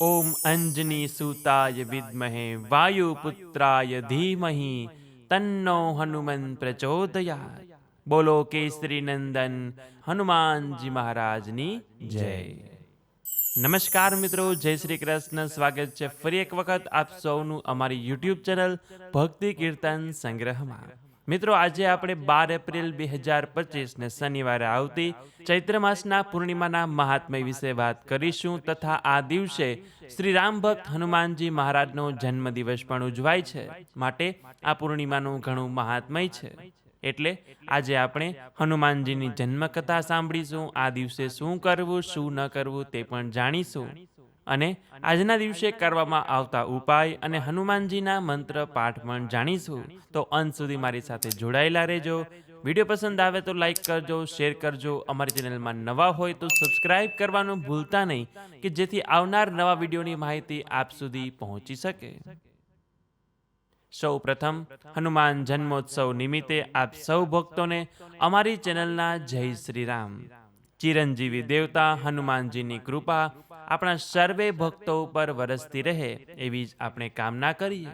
ઓમ અંજની સુતાય વિદ્મહે વાયુપુત્રાય ધીમહી તન્નો હનુમન પ્રચોદયા બોલો કેસરી નંદન હનુમાનજી મહારાજની જય નમસ્કાર મિત્રો જય શ્રી કૃષ્ણ સ્વાગત છે ફરી એક વખત આપ સૌનું અમારી યુટ્યુબ ચેનલ ભક્તિ કીર્તન સંગ્રહમાં મિત્રો, આજે આપણે બાર એપ્રિલ બે હજાર પચીસને શનિવારે આવતી ચૈત્ર માસના પૂર્ણિમાના મહાત્મય વિશે વાત કરીશું તથા આ દિવસે શ્રી રામ ભક્ત હનુમાનજી મહારાજનો જન્મદિવસ પણ ઉજવાય છે. માટે આ પૂર્ણિમાનું ઘણું મહાત્મય છે. એટલે આજે આપણે હનુમાનજીની જન્મકથા સાંભળીશું, આ દિવસે શું કરવું, શું ન કરવું તે પણ જાણીશું. અને આજના દિવસે કરવામાં આવતા ઉપાય અને હનુમાનજીના મંત્ર પાઠ પણ જાણીશું. તો અંત સુધી મારી સાથે જોડાયેલા રહેજો. વીડિયો પસંદ આવે તો લાઈક કરજો, શેર કરજો. અમારી ચેનલમાં નવા હોય તો સબસ્ક્રાઇબ કરવાનું ભૂલતા નહીં, કે જેથી આવનાર નવા વિડીયોની માહિતી આપ સુધી પહોંચી શકે. સૌ પ્રથમ, હનુમાન જન્મોત્સવ નિમિત્તે આપ સૌ ભક્તોને અમારી ચેનલના જય શ્રી રામ. ચિરંજીવી દેવતા, હનુમાનજીની કૃપા આપણા સર્વે ભક્તો ઉપર વરસતી રહે એવી જ આપણે કામના કરીએ.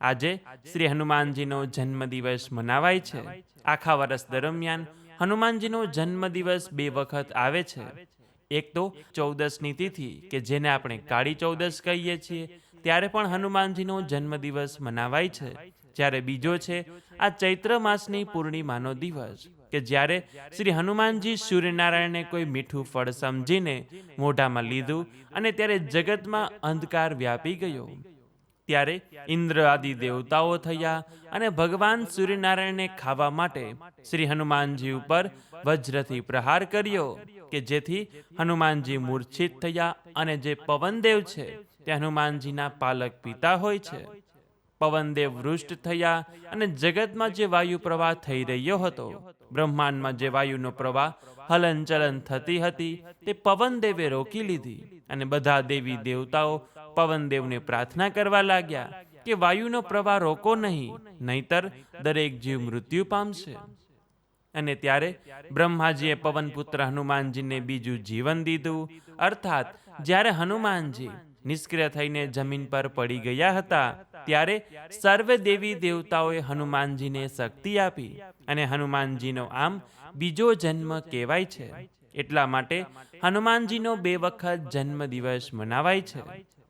આજે શ્રી હનુમાનજીનો જન્મદિવસ મનાવાય છે. આખા વર્ષ દરમિયાન હનુમાનજીનો જન્મદિવસ બે વખત આવે છે. એક તો ચૌદસની તિથિ, કે જેને આપણે કાળી ચૌદસ કહીએ છીએ, ત્યારે પણ હનુમાનજીનો જન્મદિવસ મનાવાય છે. જ્યારે બીજો છે, આ ચૈત્ર માસની પૂર્ણિમાનો દિવસ. કે જ્યારે શ્રી હનુમાનજી સૂર્યનારાયણને કોઈ મીઠું ફળ સમજીને મોઢામાં લીધું અને ત્યારે જગતમાં અંધકાર વ્યાપી ગયો. ત્યારે ઇન્દ્ર આદિ દેવતાઓ થયા અને ભગવાન સૂર્યનારાયણને ખાવા માટે શ્રી હનુમાનજી ઉપર વજ્રથી પ્રહાર કર્યો કે જેથી હનુમાનજી મૂર્છિત થયા અને જે પવનદેવ છે તે હનુમાનજીના પાલક પિતા હોય છે. પવનદેવ વૃષ્ટ થયા અને જગતમાં જે વાયુ પ્રવાહ થઈ રહ્યો હતો બ્રહ્માંડમાં જે વાયુનો પ્રવાહ હલનચલન થતી હતી, તે પવનદેવે રોકી લીધી અને બધા દેવી દેવતાઓ પવનદેવને પ્રાર્થના કરવા લાગ્યા કે વાયુનો પ્રવાહ રોકો નહીં, નહીતર દરેક જીવ મૃત્યુ પામશે. અને ત્યારે બ્રહ્માજીએ પવનપુત્ર હનુમાનજીને બીજું જીવન દીધું. અર્થાત, જ્યારે હનુમાનજી નિષ્ક્રિય થઈને જમીન પર પડી ગયા હતા ત્યારે સર્વ દેવી દેવતાઓએ હનુમાનજીને શક્તિ આપી અને હનુમાનજીનો આમ બીજો જન્મ કહેવાય છે. એટલા માટે હનુમાનજીનો બે વખત જન્મ દિવસ મનાવાય છે.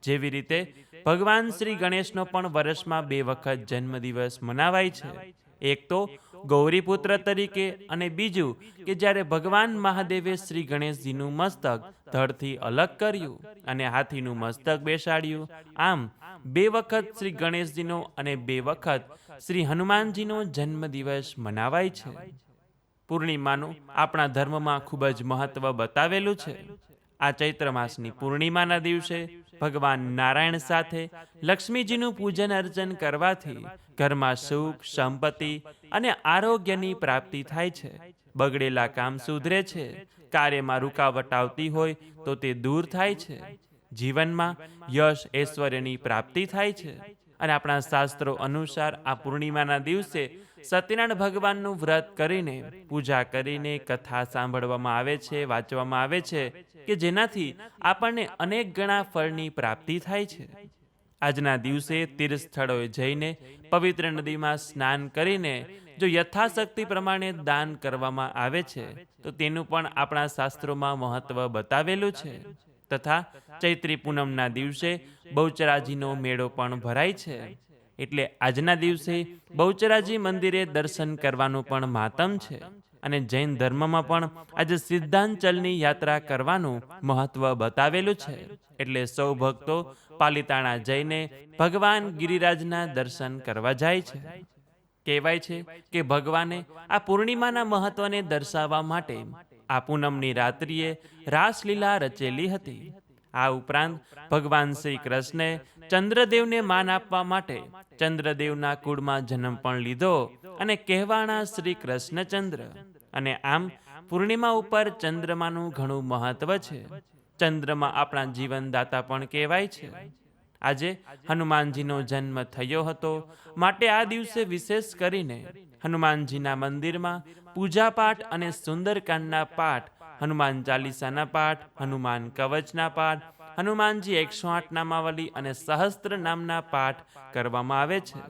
જેવી રીતે ભગવાન શ્રી ગણેશનો પણ વર્ષમાં બે વખત જન્મદિવસ મનાવાય છે. એક તો ગૌરીપુત્ર તરીકે અને બીજું કે જ્યારે ભગવાન મહાદેવે શ્રી ગણેશજીનું મસ્તક ધડથી અલગ કર્યું અને હાથીનું મસ્તક બેસાડ્યું, આમ બે વખત શ્રી ગણેશજીનો અને બે વખત શ્રી હનુમાનજીનો જન્મદિવસ મનાવાય છે. પૂર્ણિમાનું આપણા ધર્મમાં ખૂબ જ મહત્વ બતાવેલું છે. આ ચૈત્ર માસની પૂર્ણિમાના દિવસે ભગવાન નારાયણ સાથે લક્ષ્મીજીનું પૂજન અર્ચન કરવાથી ઘરમાં સુખ, સંપત્તિ અને આરોગ્યની પ્રાપ્તિ થાય છે. બગડેલા કામ સુધરે છે. કાર્યમાં રૂકાવટ આવતી હોય તો તે દૂર થાય છે. જીવનમાં યશ ઐશ્વર્યની પ્રાપ્તિ થાય છે. અને આપણા શાસ્ત્રો અનુસાર આ પૂર્ણિમાના દિવસે સત્યનારાયણ ભગવાનનું વ્રત કરીને પૂજા કરીને કથા સાંભળવામાં આવે છે, વાંચવામાં આવે છે કે જેનાથી આપણને અનેક ગણા ફળની પ્રાપ્તિ થાય છે. આજના દિવસે તીર્થ સ્થળોએ જઈને પવિત્ર નદીમાં સ્નાન કરીને જો યથાશક્તિ પ્રમાણે દાન કરવામાં આવે છે, તો તેનું પણ આપણા શાસ્ત્રોમાં મહત્વ બતાવેલું છે. તથા ચૈત્રી પૂનમના દિવસે બહુચરાજીનો મેળો પણ ભરાય છે. એટલે આજના દિવસે બહુચરાજી મંદિરે દર્શન કરવાનું પણ માતમ છે અને જૈન ધર્મમાં પણ આજે સિદ્ધાંચલની યાત્રા કરવાનું મહત્વ બતાવેલું છે. એટલે સૌ ભક્તો પાલિતાણા જઈને ભગવાન ગિરિરાજના દર્શન કરવા જાય છે. કહેવાય છે કે ભગવાને આ પૂર્ણિમાના મહત્વને દર્શાવવા માટે આ પૂનમની રાત્રિએ રાસલીલા રચેલી હતી. આ ઉપરાંત ભગવાન શ્રી કૃષ્ણે ચંદ્રદેવને માન આપવા માટે ચંદ્રદેવના કુળમાં જન્મ પણ લીધો અને કહેવાણા શ્રી કૃષ્ણચંદ્ર અને આમ પૂર્ણિમા ઉપર ચંદ્રમાનું ઘણું મહત્વ છે. ચંદ્રમાં આપણા જીવનદાતા પણ કહેવાય છે. આજે હનુમાનજીનો જન્મ થયો હતો. માટે આ દિવસે વિશેષ કરીને હનુમાનજીના મંદિરમાં પૂજાપાઠ અને સુંદરકાંડના પાઠ હનુમાન ચાલીસાના પાઠ, હનુમાન કવચના પાઠ, હનુમાનજી એકસો આઠ નામાવલી અને સહસ્ત્ર નામના પાઠ કરવામાં આવે છે.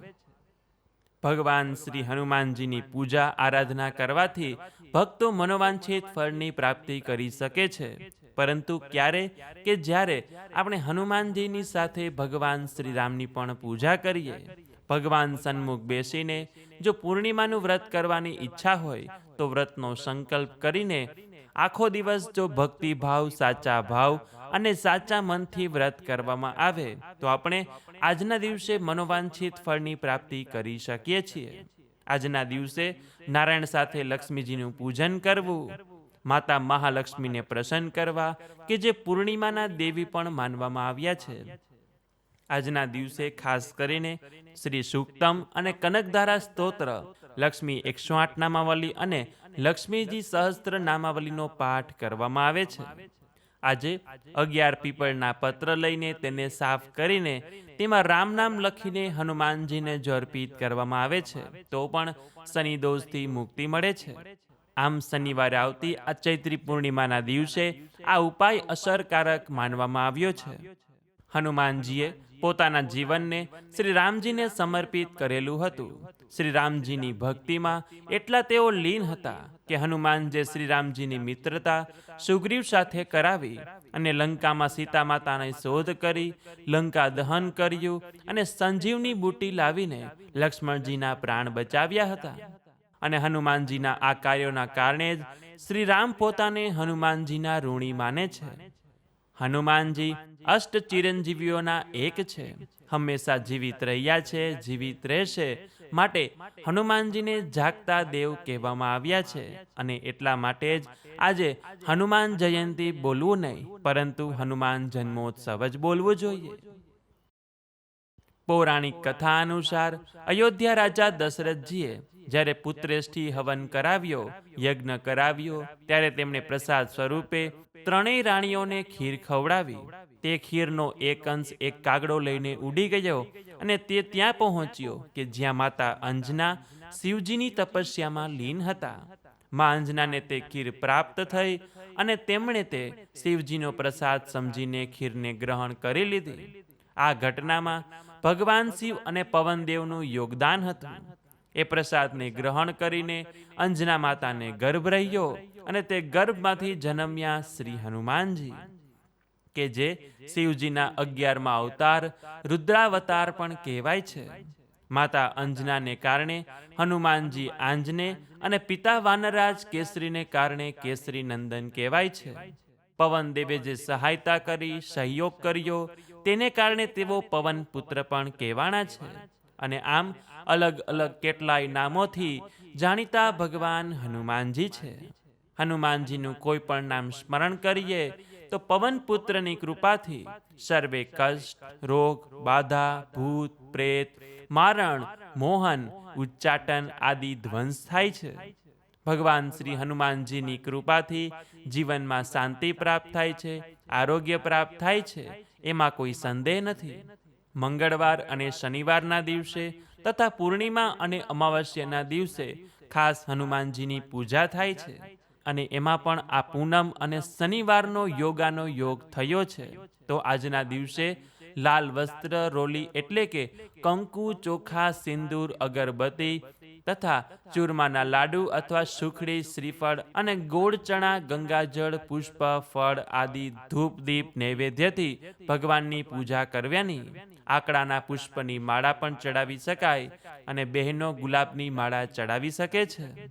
ભગવાન શ્રી હનુમાનજીની પૂજા, આરાધના કરવાથી ભક્તો મનોવાંછિત ફળની પ્રાપ્તિ કરી શકે છે. પરંતુ ક્યારે કે જ્યારે આપણે હનુમાનજીની સાથે ભગવાન શ્રી રામની પણ પૂજા કરીએ. ભગવાન સન્મુખ બેસીને જો પૂર્ણિમાનું વ્રત કરવાની ઈચ્છા હોય, તો વ્રતનો સંકલ્પ કરીને આખો દિવસ જો ભક્તિ ભાવ, સાચા ભાવ અને સાચા મનથી વ્રત કરવામાં આવે, તો આપણે આજના દિવસે મનોવાંછિત ફળની પ્રાપ્તિ કરી શકીએ છીએ. આજના દિવસે નારાયણ સાથે લક્ષ્મીજીનું પૂજન કરવું, માતા મહાલક્ષ્મીને પ્રસન્ન કરવા કે જે પૂર્ણિમાના દેવી પણ માનવામાં આવ્યા છે. આજના દિવસે ખાસ કરીને શ્રી સુક્તમ અને કનકધારા સ્તોત્ર લક્ષ્મી એકસો આઠ નામાવલી અને લક્ષ્મીજી સહસ્ત્ર નામાવલીનો પાઠ કરવામાં આવે છે. આજે અગિયાર પીપળના પત્ર લઈને તેને સાફ કરીને તેમાં રામ નામ લખીને હનુમાનજીને જર્પિત કરવામાં આવે છે. તો પણ શનિ દોષથી મુક્તિ મળે છે. આમ શનિવારે આવતી આ ચૈત્રી પૂર્ણિમાના દિવસે આ ઉપાય અસરકારક માનવામાં આવ્યો છે. હનુમાનજીએ પોતાના જીવનને શ્રી રામજીને સમર્પિત કરેલું હતું. શ્રી રામજીની ભક્તિમાં એટલા તેઓ લીન હતા કે હનુમાનજે શ્રી રામજીની મિત્રતા સુગ્રીવ સાથે કરાવી અને લંકામાં સીતા માતાને શોધ કરી, લંકા દહન કર્યું અને સંજીવની બુટી લાવીને લક્ષ્મણજીના પ્રાણ બચાવ્યા હતા. અને હનુમાનજીના આ કાર્યોના કારણે જ શ્રી રામ પોતાને હનુમાનજીના ઋણી માને છે. હનુમાનજી અષ્ટ ચિરંજીવીઓના એક છે. હંમેશા જીવિત રહ્યા છે, જીવિત રહેશે માટે હનુમાનજીને જાગતા દેવ કહેવામાં આવ્યા છે અને એટલા માટે જ આજે હનુમાન જયંતી બોલવું નહીં, પરંતુ હનુમાન જન્મોત્સવ જ બોલવું જોઈએ. પૌરાણિક કથા અનુસાર અયોધ્યા રાજા દશરથજીએ જ્યારે પુત્રેષ્ઠી હવન કરાવ્યો, યજ્ઞ કરાવ્યો, ત્યારે તેમણે પ્રસાદ સ્વરૂપે ત્રણેય રાણીઓને ખીર ખવડાવી. તે ખીરનો એક અંશ એક કાગડો લઈને ઉડી ગયો અને તે ત્યાં પહોંચ્યો કે જ્યાં માતા અંજના શિવજીની તપસ્યામાં લીન હતા. મા અંજનાને તે ખીર પ્રાપ્ત થઈ અને તેમણે તે શિવજીનો પ્રસાદ સમજીને ખીરને ગ્રહણ કરી લીધી. આ ઘટનામાં ભગવાન શિવ અને પવનદેવનું યોગદાન હતું. એ પ્રસાદને ગ્રહણ કરીને અંજના માતાને ગર્ભ રહ્યો અને તે ગર્ભમાંથી જન્મ્યા શ્રી હનુમાનજી, કે જે શિવજીના અગિયારમાં અવતાર રુદ્રાવતાર પણ કહેવાય છે. માતા અંજનાને કારણે હનુમાનજી આંજને અને પિતા વાનરાજ કેસરીને કારણે કેસરી નંદન કહેવાય છે. પવન દેવે જે સહાયતા કરી, સહયોગ કર્યો તેને કારણે તેઓ પવન પુત્ર પણ કહેવાના છે. અને આમ અલગ અલગ કેટલાય નામોથી જાણીતા ભગવાન હનુમાનજી છે. હનુમાનજીનું કોઈ પણ નામ સ્મરણ કરીએ, તો પવન પુત્રની કૃપાથી સર્વે કષ્ટ, રોગ, બાધા, ભૂત, પ્રેત, મારણ, મોહન, ઉચ્ચાટન આદિ ધ્વંસ થાય છે. ભગવાન શ્રી હનુમાનજીની કૃપાથી જીવનમાં શાંતિ પ્રાપ્ત થાય છે, આરોગ્ય પ્રાપ્ત થાય છે એમાં કોઈ સંદેહ નથી. મંગળવાર અને શનિવારના દિવસે તથા પૂર્ણિમા અને અમાવસ્યાના દિવસે ખાસ હનુમાનજીની પૂજા થાય છે અને એમાં પણ આ પૂનમ અને શનિવારનો યોગાનો યોગ થયો છે. તો આજના દિવસે લાલ વસ્ત્ર, રોલી એટલે કે કંકુ, ચોખા, સિંદૂર, અગરબત્તી તથા ચૂરમાના લાડુ અથવા સુખડી, શ્રીફળ અને ગોળ ચણા, ગંગાજળ, પુષ્પ, ફળ આદિ ધૂપ, દીપ, નૈવેદ્યથી ભગવાનની પૂજા કરવાની. આકડાના પુષ્પની માળા પણ ચડાવી શકાય અને બહેનો ગુલાબની માળા ચડાવી શકે છે.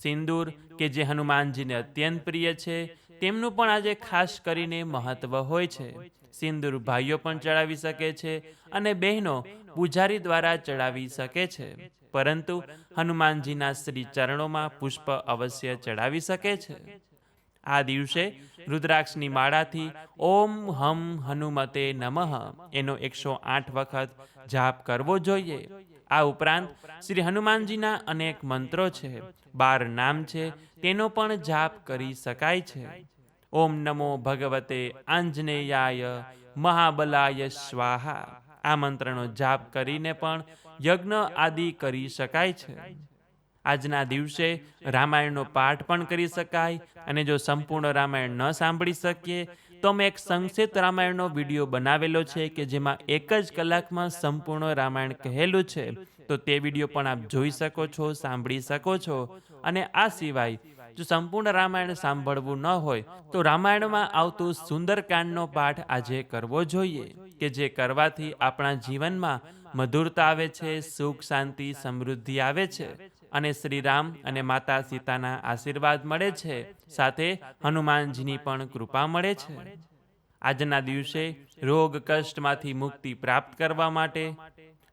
સિંદૂર, કે જે હનુમાનજીને અત્યંત પ્રિય છે, તેમનું પણ આજે ખાસ કરીને મહત્વ હોય છે. સિંદૂર ભાઈઓ પણ ચડાવી શકે છે અને બહેનો પૂજારી દ્વારા ચડાવી શકે છે. પરંતુ હનુમાનજીના શ્રી ચરણોમાં પુષ્પ અવશ્ય ચડાવી શકે છે. આ દિવસે રુદ્રાક્ષની માળાથી ઓમ હમ હનુમતે નમઃ એનો એકસો આઠ વખત જાપ કરવો જોઈએ. આ ઉપરાંત શ્રી હનુમાનજીના અનેક મંત્રો છે. બાર નામ છે, તેનો પણ જાપ કરી શકાય છે. ઓમ નમો ભગવતે આંજનેયાય મહાબલાય સ્વાહા. આ મંત્રનો જાપ કરીને પણ યજ્ઞ આદિ કરી શકાય છે. આજના દિવસે રામાયણનો પાઠ પણ કરી શકાય અને જો સંપૂર્ણ રામાયણ ન સાંભળી શકીએ, તો મેં એક સંક્ષિપ્ત રામાયણનો વીડિયો બનાવેલો છે કે જેમાં એક જ કલાકમાં સંપૂર્ણ રામાયણ કહેલું છે. તો તે વીડિયો પણ આપ જોઈ શકો છો, સાંભળી શકો છો. અને આ સિવાય જો સંપૂર્ણ રામાયણ સાંભળવું ન હોય, તો રામાયણમાં આવતું સુંદરકાંડનો પાઠ આજે કરવો જોઈએ, કે જે કરવાથી આપણા જીવનમાં મધુરતા આવે છે, સુખ, શાંતિ, સમૃદ્ધિ આવે છે અને શ્રીરામ અને માતા સીતાના આશીર્વાદ મળે છે. સાથે હનુમાનજીની પણ કૃપા મળે છે. આજના દિવસે રોગ કષ્ટમાંથી મુક્તિ પ્રાપ્ત કરવા માટે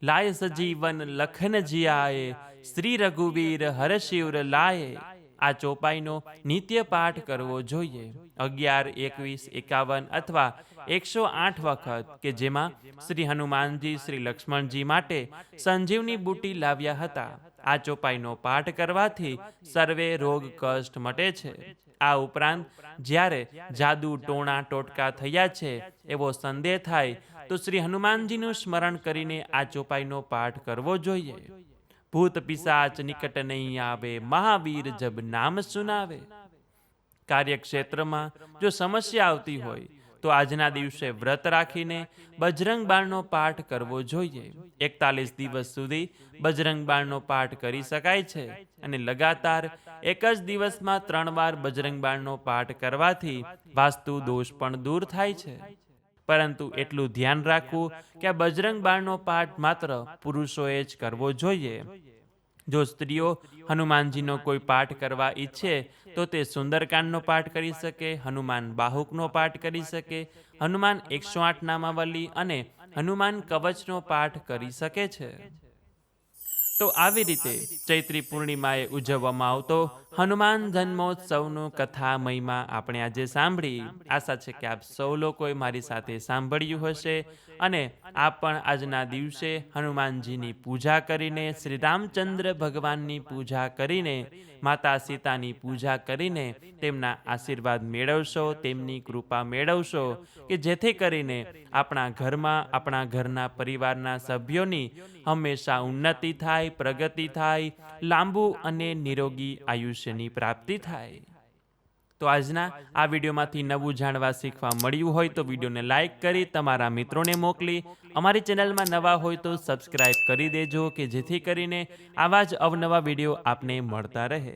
લાય સજીવન લખન જિયાએ, શ્રી રઘુવીર હરશિવર લાયે. આ ચોપાઈનો નિત્ય પાઠ કરવો જોઈએ. અગિયાર, એકવીસ, એકાવન અથવા એકસો આઠ વખત કે જેમાં શ્રી હનુમાનજી, શ્રી લક્ષ્મણજી માટે સંજીવની બુટી લાવ્યા હતા. આ ચોપાઈનો પાઠ કરવાથી સર્વે રોગ કષ્ટ મટે છે. આ ઉપરાંત, જ્યારે જાદુ ટોણા ટોટકા થયા છે એવો સંદેહ થાય, તો શ્રી હનુમાનજીનું સ્મરણ કરીને આ ચોપાઈનો પાઠ કરવો જોઈએ. ભૂત પિશાચ નિકટ નહીં આવે, મહાવીર જબ નામ સુનાવે. કાર્યક્ષેત્રમાં જો સમસ્યા આવતી હોય, તો આજના દિવસે વ્રત રાખીને બજરંગ બાણનો પાઠ કરવો જોઈએ. એકતાલીસ દિવસ સુધી બજરંગ બાણનો પાઠ કરી શકાય છે અને લગાતાર એક જ દિવસમાં ત્રણ વાર બજરંગ બાણનો પાઠ કરવાથી વાસ્તુ દોષ પણ દૂર થાય છે. પરંતુ એટલું ધ્યાન રાખવું કે આ બજરંગ બાણનો પાઠ માત્ર પુરુષોએ જ કરવો જોઈએ. જો સ્ત્રીઓ હનુમાનજીનો કોઈ પાઠ કરવા ઈચ્છે તો તે સુંદરકાંડનો પાઠ કરી શકે હનુમાન બાહુકનો પાઠ કરી શકે હનુમાન એકસો આઠ નામાવલી અને હનુમાન કવચનો પાઠ કરી શકે છે. તો આવી રીતે ચૈત્રી પૂર્ણિમાએ ઉજવવામાં આવતો હનુમાન જન્મોત્સવનો કથા મહિમા આપણે આજે સાંભળી. આશા છે કે આપ સૌ લોકોએ મારી સાથે સાંભળ્યું હશે અને આપ પણ આજના દિવસે હનુમાનજીની પૂજા કરીને શ્રી રામચંદ્ર ભગવાનની પૂજા કરીને, માતા સીતાની પૂજા કરીને તેમના આશીર્વાદ મેળવશો, તેમની કૃપા મેળવશો કે જેથી કરીને આપણા ઘરમાં, આપણા ઘરના પરિવારના સભ્યોની હંમેશા ઉન્નતિ થાય, પ્રગતિ થાય, લાંબુ અને નિરોગી આયુષ્યની પ્રાપ્તિ થાય. તો આજના આ વિડીયોમાંથી નવું જાણવા શીખવા મળ્યું હોય તો વિડીયોને લાઇક કરી, તમારા મિત્રોને મોકલી. અમારી ચેનલમાં નવા હોય તો સબસ્ક્રાઇબ કરી દેજો કે જેથી કરીને આવા જ અવનવા વીડિયો આપને મળતા રહે.